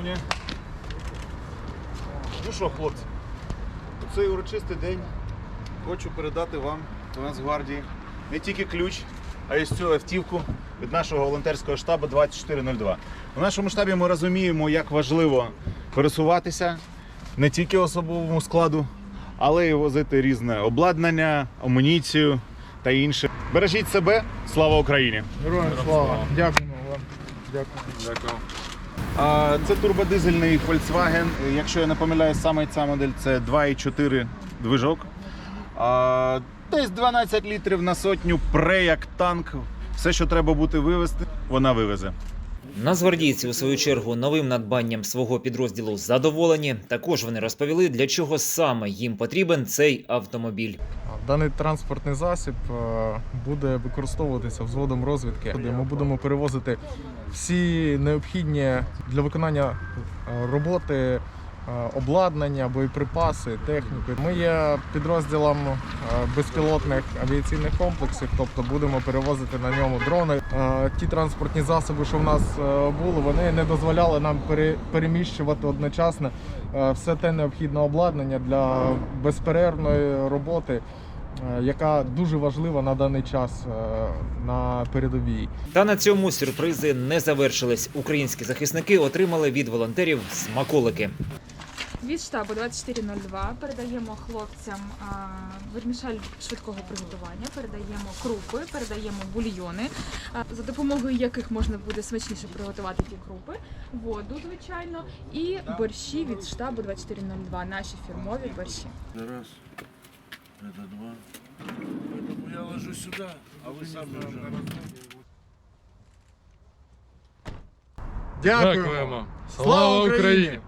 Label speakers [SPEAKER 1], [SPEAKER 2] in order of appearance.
[SPEAKER 1] шановні. Ну що, хлопці, у цей урочистий день хочу передати вам до Нацгвардії не тільки ключ, а й цю автівку від нашого волонтерського штабу 2402. У нашому штабі ми розуміємо, як важливо пересуватися не тільки особовому складу, але й возити різне обладнання, амуніцію та інше. Бережіть себе, слава Україні!
[SPEAKER 2] Героям слава. Дякуємо вам. Дякую.
[SPEAKER 1] Дякую. Це турбодизельний Volkswagen. Якщо я не помиляюсь, саме ця модель це 2,4 движок. Десь 12 літрів на сотню, пре як танк. Все, що треба бути вивезти, вона вивезе.
[SPEAKER 3] Нацгвардійці, у свою чергу, новим надбанням свого підрозділу задоволені. Також вони розповіли, для чого саме їм потрібен цей автомобіль.
[SPEAKER 2] Даний транспортний засіб е, буде використовуватися взводом розвідки. Ми будемо перевозити всі необхідні для виконання е, роботи обладнання, боєприпаси, техніку. Ми є підрозділом е, безпілотних авіаційних комплексів, тобто будемо перевозити на ньому дрони. Е, Ті транспортні засоби, що в нас е, були, вони не дозволяли нам пере- переміщувати одночасно е, все те необхідне обладнання для безперервної роботи. е, Яка дуже важлива на даний час е, на передовій.
[SPEAKER 3] Та на цьому сюрпризи не завершились. Українські захисники отримали від волонтерів смаколики.
[SPEAKER 4] Від штабу 2402 передаємо хлопцям а, вермішаль швидкого приготування, передаємо крупи, передаємо бульйони, а, за допомогою яких можна буде смачніше приготувати ті крупи, воду, звичайно, і борщі від штабу 2402, наші фірмові борщі.
[SPEAKER 5] Это раз, это два. Поэтому я ложусь сюда, а вы сами уже.
[SPEAKER 2] Дякую.
[SPEAKER 6] Дякуємо.
[SPEAKER 2] Слава
[SPEAKER 6] Слава
[SPEAKER 2] Україні!
[SPEAKER 6] Україні!